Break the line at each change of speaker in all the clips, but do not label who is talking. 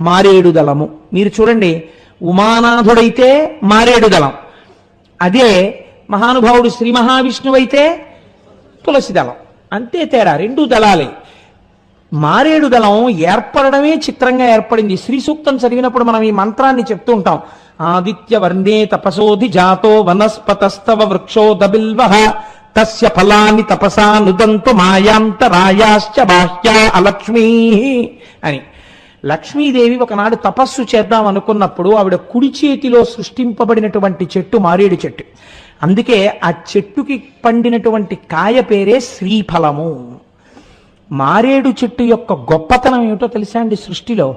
మారేడు దళము మీరు చూడండి ఉమానాథుడైతే మారేడు దళం అదే మహానుభావుడు శ్రీ మహావిష్ణువైతే తులసి దళం. అంతే తేడా రెండు దళాలే. మారేడు దళం ఏర్పడడమే చిత్రంగా ఏర్పడింది. శ్రీ సూక్తం చదివినప్పుడు మనం ఈ మంత్రాన్ని చెప్తూ ఉంటాం. ఆదిత్య వర్ణే తపసోధి జాతో వనస్పతస్తవ వృక్షోదబిల్వ తస్య ఫలాన్ని తపసా నుదంతు మాయాంతరాయాశ్చ బాహ్యా అలక్ష్మీ అని. లక్ష్మీదేవి ఒకనాడు తపస్సు చేద్దాం అనుకున్నప్పుడు ఆవిడ కుడి చేతిలో సృష్టింపబడినటువంటి చెట్టు మారేడు చెట్టు. అందుకే ఆ చెట్టుకి పండినటువంటి కాయ పేరే శ్రీఫలము. మారేడు చెట్టు యొక్క గొప్పతనం ఏమిటో తెలుసా అండి సృష్టిలో?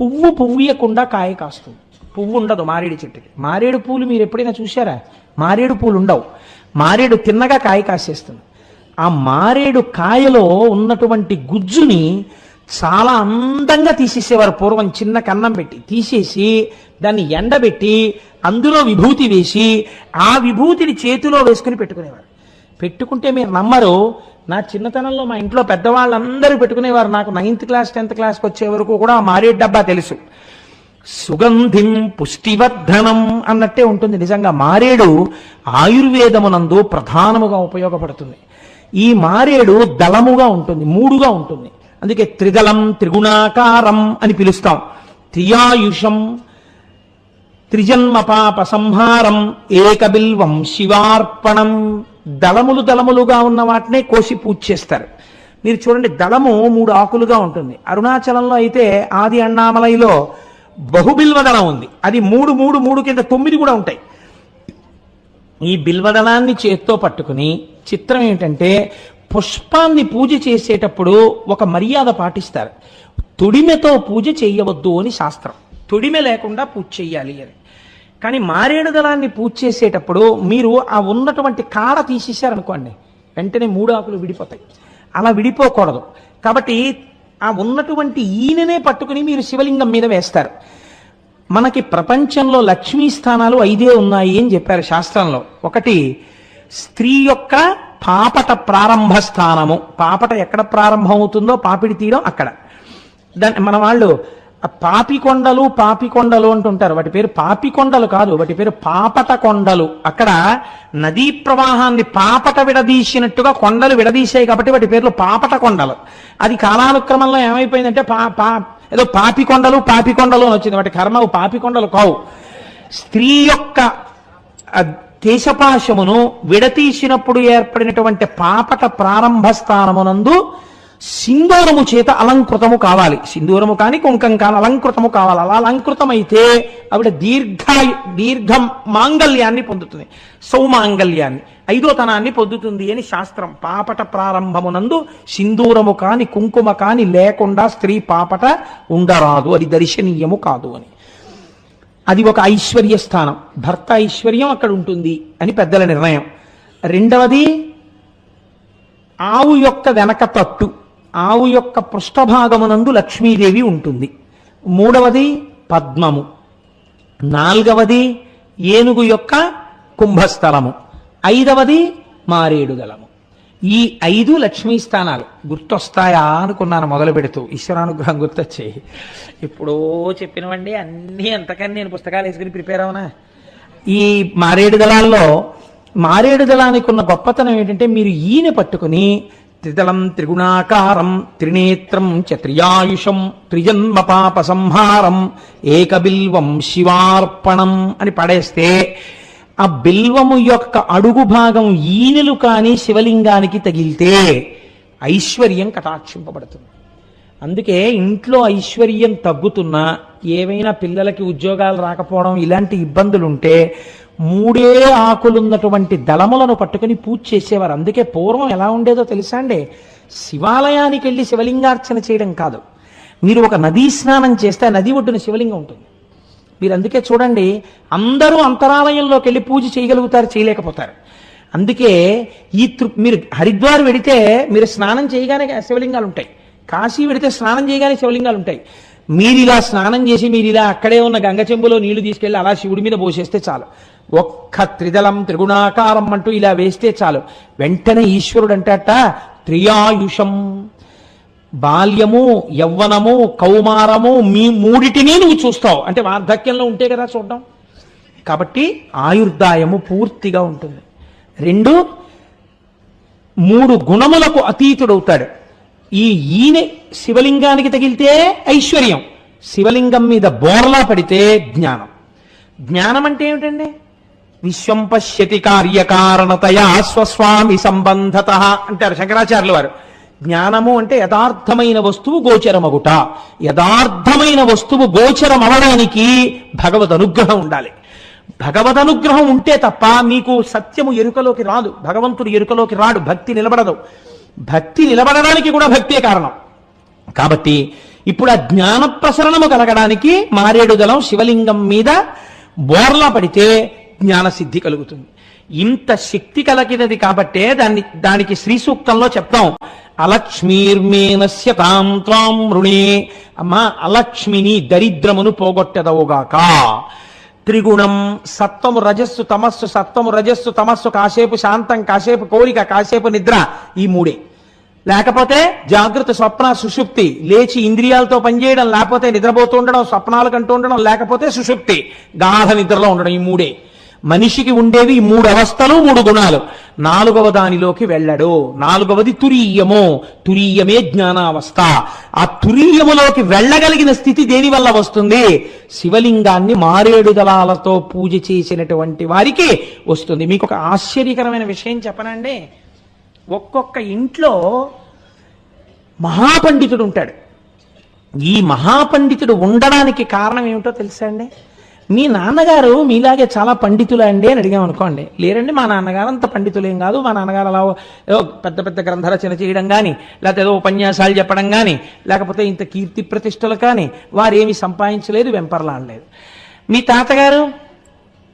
పువ్వు పువ్వుయకుండా కాయ కాస్తుంది. పువ్వు ఉండదు మారేడు చెట్టుకి. మారేడు పూలు మీరు ఎప్పుడైనా చూశారా? మారేడు పూలు ఉండవు. మారేడు తిన్నగా కాయ కాసేస్తుంది. ఆ మారేడు కాయలో ఉన్నటువంటి గుజ్జుని చాలా అందంగా తీసేసేవారు. పూర్వం చిన్న కన్నం పెట్టి తీసేసి దాన్ని ఎండబెట్టి అందులో విభూతి వేసి ఆ విభూతిని చేతిలో వేసుకుని పెట్టుకునేవారు. పెట్టుకుంటే మీరు నమ్మరు నా చిన్నతనంలో మా ఇంట్లో పెద్దవాళ్ళందరూ పెట్టుకునేవారు. నాకు నైన్త్ క్లాస్ టెన్త్ క్లాస్కి వచ్చే వరకు కూడా మారేడు డబ్బా తెలుసు. సుగంధిం పుష్టివర్ధనం అన్నట్టే ఉంటుంది. నిజంగా మారేడు ఆయుర్వేదమునందు ప్రధానముగా ఉపయోగపడుతుంది. ఈ మారేడు దళముగా ఉంటుంది మూడుగా ఉంటుంది. అందుకే త్రిదళం త్రిగుణాకారం అని పిలుస్తాం. త్రియాయుషం త్రిజన్మ పాప సంహారం ఏకబిల్వం శివార్పణం. దళములు దళములుగా ఉన్న వాటినే కోసి పూజ చేస్తారు. మీరు చూడండి దళము మూడు ఆకులుగా ఉంటుంది. అరుణాచలంలో అయితే ఆది అన్నామలైలో బహుబిల్వ దళం ఉంది. అది మూడు మూడు మూడు కింద తొమ్మిది కూడా ఉంటాయి. ఈ బిల్వదళాన్ని చేత్తో పట్టుకుని చిత్రం ఏంటంటే పుష్పాన్ని పూజ చేసేటప్పుడు ఒక మర్యాద పాటిస్తారు. తొడిమెతో పూజ చేయవద్దు అని శాస్త్రం. తొడిమె లేకుండా పూజ చేయాలి అని. కానీ మారేడు దళాన్ని పూజ చేసేటప్పుడు మీరు ఆ ఉన్నటువంటి కాడ తీసేశారనుకోండి వెంటనే మూడు ఆకులు విడిపోతాయి. అలా విడిపోకూడదు. కాబట్టి ఆ ఉన్నటువంటి ఈయననే పట్టుకుని మీరు శివలింగం మీద వేస్తారు. మనకి ప్రపంచంలో లక్ష్మీ స్థానాలు ఐదే ఉన్నాయి అని చెప్పారు శాస్త్రంలో. ఒకటి స్త్రీ యొక్క పాపట ప్రారంభ స్థానము పాపట ఎక్కడ ప్రారంభమవుతుందో పాపిడి తీయడం అక్కడ. దాన్ని మన వాళ్ళు ఆ పాపికొండలు పాపికొండలు అంటుంటారు. వాటి పేరు పాపికొండలు కాదు వాటి పేరు పాపట కొండలు. అక్కడ నదీ ప్రవాహాన్ని పాపట విడదీసినట్టుగా కొండలు విడదీసాయి కాబట్టి వాటి పేర్లు పాపట కొండలు. అది కాలానుక్రమంలో ఏమైపోయిందంటే పా పా ఏదో పాపికొండలు పాపికొండలు అని వచ్చింది. వాటి కర్మవు పాపికొండలు కావు. స్త్రీ యొక్క కేశపాశమును విడతీసినప్పుడు ఏర్పడినటువంటి పాపట ప్రారంభ స్థానమునందు సింధూరము చేత అలంకృతము కావాలి. సింధూరము కాని కుంకం కాని అలంకృతము కావాలి. అలా అలంకృతమైతే ఆవిడ దీర్ఘ దీర్ఘం మాంగల్యాన్ని పొందుతుంది. సౌమాంగల్యాన్ని ఐదోతనాన్ని పొందుతుంది అని శాస్త్రం. పాపట ప్రారంభమునందు సింధూరము కాని కుంకుమ కాని లేకుండా స్త్రీ పాపట ఉండరాదు. అది దర్శనీయము కాదు అని. అది ఒక ఐశ్వర్య స్థానం. భర్త ఐశ్వర్యం అక్కడ ఉంటుంది అని పెద్దల నిర్ణయం. రెండవది ఆవు యొక్క వెనక తట్టు ఆవు యొక్క పృష్ఠభాగమునందు లక్ష్మీదేవి ఉంటుంది. మూడవది పద్మము. నాలుగవది ఏనుగు యొక్క కుంభస్థలము. ఐదవది మారేడుదలము. ఈ ఐదు లక్ష్మీ స్థానాలు గుర్తొస్తాయా అనుకున్నాను మొదలు పెడుతూ. ఈశ్వరానుగ్రహం గుర్తొచ్చే ఎప్పుడో చెప్పినవండి అన్నీ అంతకని నేను పుస్తకాలు వేసుకుని ప్రిపేర్ అవునా? ఈ మారేడు దళాల్లో మారేడు దళానికి ఉన్న గొప్పతనం ఏంటంటే మీరు ఈయన పట్టుకుని త్రిదళం త్రిగుణాకారం త్రినేత్రం చ త్రియాయుషం త్రిజన్మ పాప సంహారం ఏకబిల్వం శివార్పణం అని పడేస్తే ఆ బిల్వము యొక్క అడుగు భాగం ఈనెలు కానీ శివలింగానికి తగిలితే ఐశ్వర్యం కటాక్షింపబడుతుంది. అందుకే ఇంట్లో ఐశ్వర్యం తగ్గుతున్నా ఏవైనా పిల్లలకి ఉద్యోగాలు రాకపోవడం ఇలాంటి ఇబ్బందులు ఉంటే మూడే ఆకులున్నటువంటి దళములను పట్టుకుని పూజ చేసేవారు. అందుకే పూర్వం ఎలా ఉండేదో తెలుసా అండి? శివాలయానికి వెళ్ళి శివలింగార్చన చేయడం కాదు. మీరు ఒక నదీ స్నానం చేస్తే నది ఒడ్డున శివలింగం ఉంటుంది. మీరు అందుకే చూడండి అందరూ అంతరాలయంలోకి వెళ్ళి పూజ చేయగలుగుతారు చేయలేకపోతారు. అందుకే ఈ మీరు హరిద్వార్ వెడితే మీరు స్నానం చేయగానే శివలింగాలు ఉంటాయి. కాశీ వెడితే స్నానం చేయగానే శివలింగాలు ఉంటాయి. మీరు ఇలా స్నానం చేసి మీరు ఇలా అక్కడే ఉన్న గంగ చెంబులో నీళ్ళు తీసుకెళ్ళి అలా శివుడి మీద పోసేస్తే చాలు. ఒక్క త్రిదళం త్రిగుణాకారం అంటూ ఇలా వేస్తే చాలు. వెంటనే ఈశ్వరుడు అంటాట త్రియాయుషం. బాల్యము యవ్వనము కౌమారము మీ మూడిటిని నువ్వు చూస్తావు. అంటే వార్ధక్యంలో ఉంటే కదా చూడడం. కాబట్టి ఆయుర్దాయము పూర్తిగా ఉంటుంది. రెండు మూడు గుణములకు అతీతుడవుతాడు. ఈ ఈయన శివలింగానికి తగిలితే ఐశ్వర్యం. శివలింగం మీద బోర్లా పడితే జ్ఞానం. జ్ఞానం అంటే ఏమిటండి? విశ్వం పశ్యతి కార్యకారణతయా స్వస్వామి సంబంధత అంటారు శంకరాచార్యుల వారు. జ్ఞానము అంటే యథార్థమైన వస్తువు గోచరమగుట. యథార్థమైన వస్తువు గోచరం అవడానికి భగవద్ అనుగ్రహం ఉండాలి. భగవద్ అనుగ్రహం ఉంటే తప్ప మీకు సత్యము ఎరుకలోకి రాదు. భగవంతుడు ఎరుకలోకి రాడు. భక్తి నిలబడదు. భక్తి నిలబడడానికి కూడా భక్తే కారణం. కాబట్టి ఇప్పుడు ఆ జ్ఞాన ప్రసరణము కలగడానికి మారేడు దళం శివలింగం మీద బోర్లా పడితే జ్ఞాన సిద్ధి కలుగుతుంది. ఇంత శక్తి కలిగినది కాబట్టే దాన్ని దానికి శ్రీ సూక్తంలో చెప్తాం. అలక్ష్మీర్మేనస్య తాం త్వాం రుణే అమ్మా అలక్ష్మిని దరిద్రమును పోగొట్టెదవుగాక త్రిగుణం సత్వము రజస్సు తమస్సు సత్వము రజస్సు తమస్సు కాసేపు శాంతం కాసేపు కోరిక కాసేపు నిద్ర ఈ మూడే। లేకపోతే జాగ్రత్త స్వప్న సుషుప్తి లేచి ఇంద్రియాలతో పనిచేయడం లేకపోతే నిద్రపోతూ ఉండడం స్వప్నాలు కంటూ ఉండడం లేకపోతే సుషుప్తి గాఢ నిద్రలో ఉండడం ఈ మూడే। మనిషికి ఉండేవి ఈ మూడు అవస్థలు మూడు గుణాలు. నాలుగవ దానిలోకి వెళ్ళడు. నాలుగవది తురీయము. తురీయమే జ్ఞానావస్థ. ఆ తురీయములోకి వెళ్ళగలిగిన స్థితి దేని వల్ల వస్తుంది? శివలింగాన్ని మారేడు దళాలతో పూజ చేసినటువంటి వారికి వస్తుంది. మీకు ఒక ఆశ్చర్యకరమైన విషయం చెప్పనండి. ఒక్కొక్క ఇంట్లో మహాపండితుడు ఉంటాడు. ఈ మహాపండితుడు ఉండడానికి కారణం ఏమిటో తెలుసా అండి? మీ నాన్నగారు మీలాగే చాలా పండితులు అండి అని అడిగాం అనుకోండి. లేరండి మా నాన్నగారు అంత పండితులేం కాదు మా నాన్నగారు అలా ఏదో పెద్ద పెద్ద గ్రంథ రచన చేయడం కానీ లేకపోతే ఏదో ఉపన్యాసాలు చెప్పడం కానీ లేకపోతే ఇంత కీర్తి ప్రతిష్టలు కానీ వారేమి సంపాదించలేదు వెంపర్లాడలేదు. మీ తాతగారు?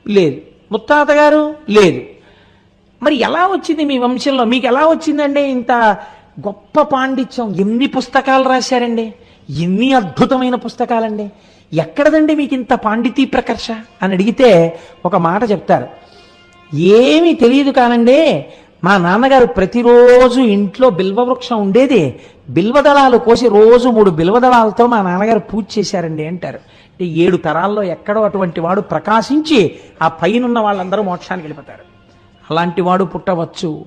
లేదు. ముత్తాతగారు? లేదు. మరి ఎలా వచ్చింది మీ వంశంలో? మీకు ఎలా వచ్చిందండి ఇంత గొప్ప పాండిత్యం? ఎన్ని పుస్తకాలు రాశారండి? ఎన్ని అద్భుతమైన పుస్తకాలండి? ఎక్కడదండి మీకు ఇంత పాండితీ ప్రకర్ష? అని అడిగితే ఒక మాట చెప్తారు. ఏమీ తెలియదు కానండి మా నాన్నగారు ప్రతిరోజు ఇంట్లో బిల్వవృక్షం ఉండేది. బిల్వదళాలు కోసి రోజు మూడు బిల్వదళాలతో మా నాన్నగారు పూజ చేశారండి అంటారు. అంటే ఏడు తరాల్లో ఎక్కడో అటువంటి వాడు ప్రకాశించి ఆ పైనున్న వాళ్ళందరూ మోక్షానికి వెళ్ళిపోతారు. అలాంటి వాడు పుట్టవచ్చు.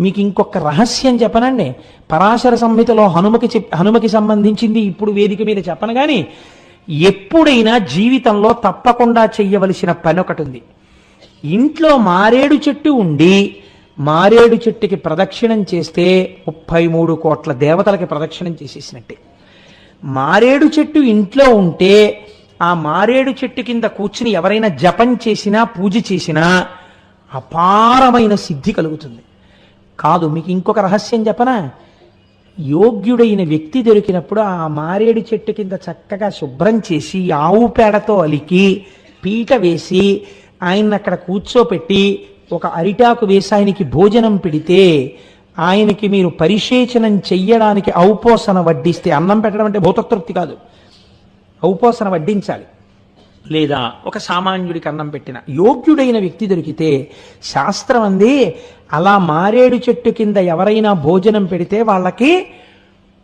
మీకు ఇంకొక రహస్యం చెప్పనండి. పరాశర సంహితలో హనుమకి చెప్ హనుమకి సంబంధించింది ఇప్పుడు వేదిక మీద చెప్పను కానీ ఎప్పుడైనా జీవితంలో తప్పకుండా చెయ్యవలసిన పని ఒకటి ఉంది ఇంట్లో మారేడు చెట్టు ఉండి మారేడు చెట్టుకి ప్రదక్షిణం చేస్తే ముప్పై మూడు కోట్ల దేవతలకి ప్రదక్షిణం చేసేసినట్టే. మారేడు చెట్టు ఇంట్లో ఉంటే ఆ మారేడు చెట్టు కింద కూర్చుని ఎవరైనా జపం చేసినా పూజ చేసినా అపారమైన సిద్ధి కలుగుతుంది. కాదు మీకు ఇంకొక రహస్యం చెప్పనా? యోగ్యుడైన వ్యక్తి దొరికినప్పుడు ఆ మారేడు చెట్టు కింద చక్కగా శుభ్రం చేసి ఆవు పేడతో అలికి పీట వేసి ఆయన అక్కడ కూర్చోపెట్టి ఒక అరిటాకు వేసి ఆయనకి భోజనం పెడితే ఆయనకి మీరు పరిశేచనం చెయ్యడానికి ఔపోసన వడ్డిస్తే అన్నం పెట్టడం అంటే భూతతృప్తి కాదు. ఔపోసన వడ్డించాలి. లేదా ఒక సామాన్యుడికి అన్నం పెట్టిన యోగ్యుడైన వ్యక్తి దొరికితే శాస్త్రం అంది అలా మారేడు చెట్టు కింద ఎవరైనా భోజనం పెడితే వాళ్ళకి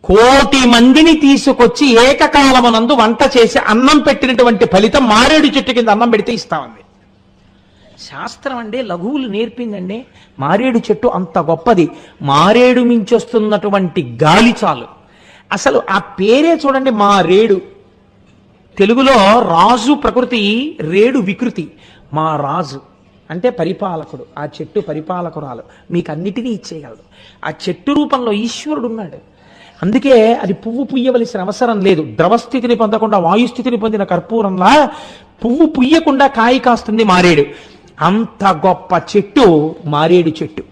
కోటి మందిని తీసుకొచ్చి ఏకకాలమునందు వంట చేసి అన్నం పెట్టినటువంటి ఫలితం మారేడు చెట్టు కింద అన్నం పెడితే ఇస్తామంది శాస్త్రం అంటే లఘువులు నేర్పిందండి. మారేడు చెట్టు అంత గొప్పది. మారేడు మించొస్తున్నటువంటి గాలి చాలు. అసలు ఆ పేరే చూడండి మారేడు. తెలుగులో రాజు ప్రకృతి రేడు వికృతి. మా రాజు అంటే పరిపాలకుడు ఆ చెట్టు పరిపాలకురాలు. మీకు అన్నిటినీ ఇచ్చేయగలడు. ఆ చెట్టు రూపంలో ఈశ్వరుడు ఉన్నాడు అందుకే అది పువ్వు పుయ్యవలసిన అవసరం లేదు. ద్రవస్థితిని పొందకుండా వాయుస్థితిని పొందిన కర్పూరంలా పువ్వు పుయ్యకుండా కాయ కాస్తుంది మారేడు. అంత గొప్ప చెట్టు మారేడు చెట్టు.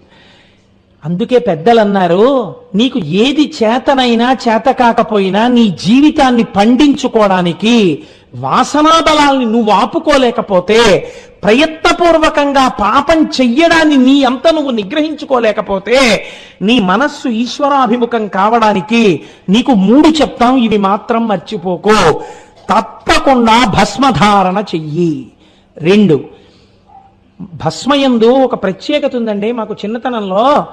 అందుకే పెద్దలన్నారు నీకు ఏది చేతనైనా చేత కాకపోయినా నీ జీవితాన్ని పండించుకోవడానికి వాసనా బలాల్ని నువ్వు ఆపుకోలేకపోతే ప్రయత్నపూర్వకంగా పాపం చెయ్యడాన్ని నీ అంత నువ్వు నిగ్రహించుకోలేకపోతే నీ మనస్సు ఈశ్వరాభిముఖం కావడానికి నీకు మూడు చెప్తాం ఇవి మాత్రం మర్చిపోకు. తప్పకుండా భస్మధారణ చెయ్యి. రెండు భస్మయందు ఒక ప్రత్యేకత ఉందండి. మాకు చిన్నతనంలో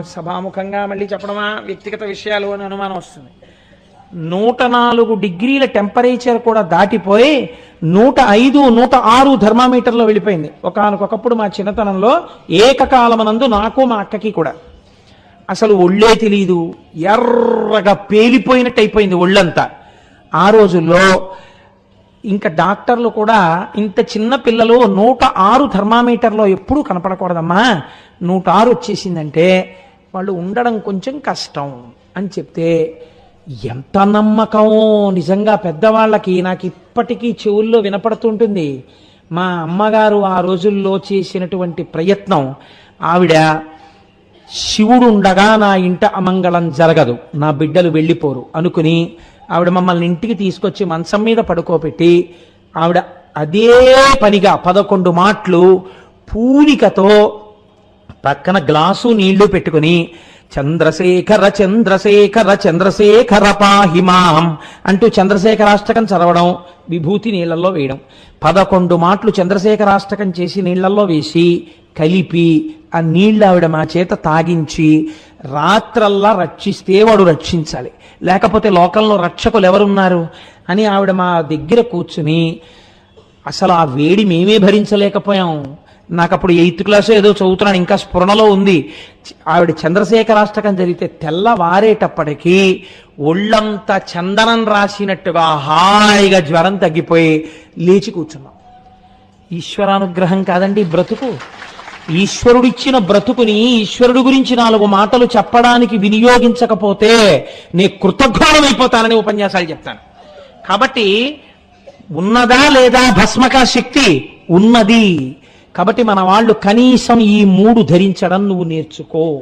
సభాముఖంగా మళ్ళీ చెప్పడమా? వ్యక్తిగత విషయాలు అని అనుమానం వస్తుంది. నూట నాలుగు డిగ్రీల టెంపరేచర్ కూడా దాటిపోయి నూట ఐదు నూట ఆరు థర్మామీటర్లో వెళ్ళిపోయింది. ఒకనకొకప్పుడు మా చిన్నతనంలో ఏకకాలమనందు నాకు మా అక్కకి కూడా. అసలు ఒళ్ళే తెలియదు ఎర్రగా పేలిపోయినట్టు అయిపోయింది ఒళ్ళంతా. ఆ రోజుల్లో ఇంకా డాక్టర్లు కూడా ఇంత చిన్న పిల్లలు నూట ఆరు థర్మామీటర్లో ఎప్పుడూ కనపడకూడదమ్మా. నూట ఆరు వచ్చేసిందంటే వాళ్ళు ఉండడం కొంచెం కష్టం అని చెప్తే ఎంత నమ్మకం! నిజంగా పెద్దవాళ్ళకి నాకు ఇప్పటికీ చెవుల్లో వినపడుతుంటుంది. మా అమ్మగారు ఆ రోజుల్లో చేసినటువంటి ప్రయత్నం ఆవిడ శివుడు ఉండగా నా ఇంట అమంగళం జరగదు నా బిడ్డలు వెళ్ళిపోరు అనుకుని ఆవిడ మమ్మల్ని ఇంటికి తీసుకొచ్చి మంచం మీద పడుకోబెట్టి ఆవిడ అదే పనిగా పదకొండు మాటలు పూనికతో పక్కన గ్లాసు నీళ్ళు పెట్టుకుని చంద్రశేఖర చంద్రశేఖర చంద్రశేఖర పాహిమాం అంటూ చంద్రశేఖరాష్టకం చదవడం విభూతి నీళ్ళల్లో వేయడం. పదకొండు మాటలు చంద్రశేఖరాష్టకం చేసి నీళ్ళల్లో వేసి కలిపి ఆ నీళ్ళు ఆవిడ మా చేత తాగించి రాత్రల్లా రక్షిస్తే వాడు రక్షించాలి. లేకపోతే లోకంలో రక్షకులు ఎవరున్నారు? అని ఆవిడ మా దగ్గర కూర్చుని అసలు ఆ వేడి మేమే భరించలేకపోయాం. నాకు అప్పుడు ఎయిత్ క్లాస్ ఏదో చదువుతున్నాను ఇంకా స్ఫురణలో ఉంది. ఆవిడ చంద్రశేఖరాష్టకం జరిగితే తెల్లవారేటప్పటికీ ఒళ్ళంతా చందనం రాసినట్టుగా హాయిగా జ్వరం తగ్గిపోయి లేచి కూర్చున్నాం. ఈశ్వరానుగ్రహం కాదండి బ్రతుకు. ఈశ్వరుడిచ్చిన బ్రతుకుని ఈశ్వరుడు గురించి నాలుగు మాటలు చెప్పడానికి వినియోగించకపోతే నీ కృతజ్ఞానమైపోతానని ఉపన్యాసాలు చెప్తాను. కాబట్టి ఉన్నదా లేదా భస్మక శక్తి ఉన్నది. కాబట్టి మన వాళ్ళు కనీసం ఈ మూడు ధరించడం నువ్వు నేర్చుకో.